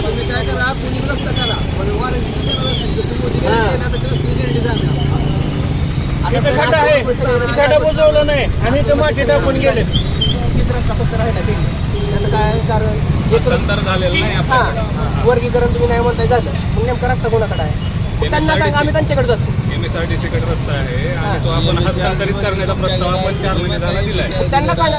तुम्ही काय करा कुणी रस्ता करा पण जसं मोदी जाणार. खड्डा आहे खड्डा नाही आणि माती टाकून गेले त्याचं काय कारण तर- झालेलं नाही वर्गीकरण तुम्ही नाही म्हणताय झालं मग नेमका रस्ता कोणाकडे आहे त्यांना सांगा आम्ही त्यांच्याकडे जातो एम एसकडे रस्ता आहे आणि तो आपण हस्तांतरित करण्याचा प्रस्ताव आपण चार महिने झाला दिलाय त्यांना सांगा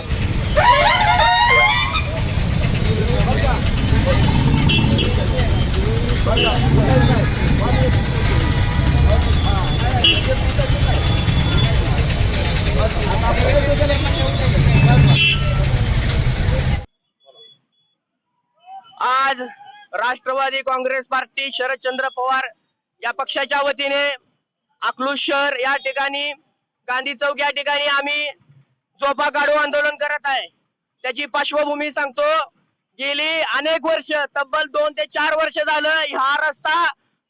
आज राष्ट्रवादी काँग्रेस पार्टी शरदचंद्र पवार या पक्षाच्या वतीने अकलूज शहर या ठिकाणी गांधी चौक या ठिकाणी आम्ही झोपा काढू आंदोलन करत आहे. त्याची पार्श्वभूमी सांगतो गेली अनेक वर्ष तब्बल दोन ते चार वर्ष झालं हा रस्ता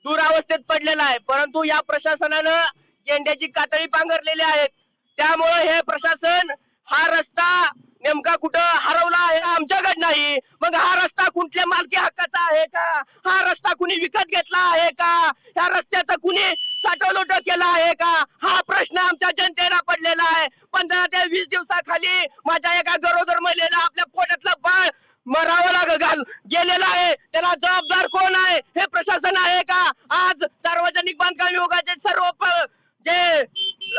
दुरावस्थेत पडलेला आहे. परंतु या प्रशासनानं गेंड्याची कातळी पांघरलेली आहेत. त्यामुळे हे प्रशासन हा रस्ता नेमका कुठं हरवला आहे आमच्याकडे नाही. मग हा रस्ता कुठल्या मालकी हक्काचा आहे का? हा रस्ता कुणी विकत घेतला आहे का? ह्या रस्त्याचा कुणी साठवलोट केला आहे का? हा प्रश्न आमच्या जनतेला पडलेला आहे. पंधरा ते वीस दिवसाखाली माझ्या एका गरोदर महिलेला आपल्या पोटातलं बाळ मरावं लाग घाल आहे. त्याला जबाबदार कोण आहे? हे प्रशासन आहे का? आज सार्वजनिक बांधकाम विभागाचे सर्व जे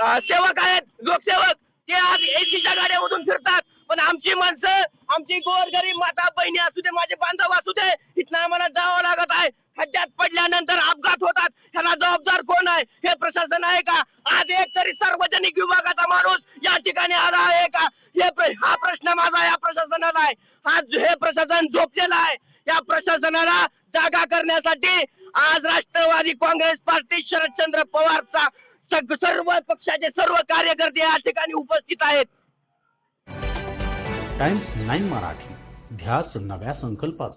सेवक आहेत लोकसेवक. ते आज एसीच्या गाड्यामधून फिरतात. पण आमची माणसं आमची गोरगरीब माता बहिणी असू दे माझे बांधव असू दे इथनं आम्हाला जावं लागत आहे. खड्ड्यात पडल्यानंतर अपघात होतात. ह्याला जबाबदार कोण आहे? हे प्रशासन आहे का? आज एक तरी सार्वजनिक विभागाचा माणूस या ठिकाणी आला आहे का? हे हा प्रश्न माझा या प्रशासनाला आहे. आज हे प्रशासन झोपलेलं आहे. या प्रशासनाला जागा करण्यासाठी आज राष्ट्रवादी काँग्रेस पार्टी शरदचंद्र पवारचा सर्व पक्षाचे सर्व कार्यकर्ते या ठिकाणी उपस्थित आहेत. टाइम्स नाईन मराठी ध्यास नव्या संकल्पाचा.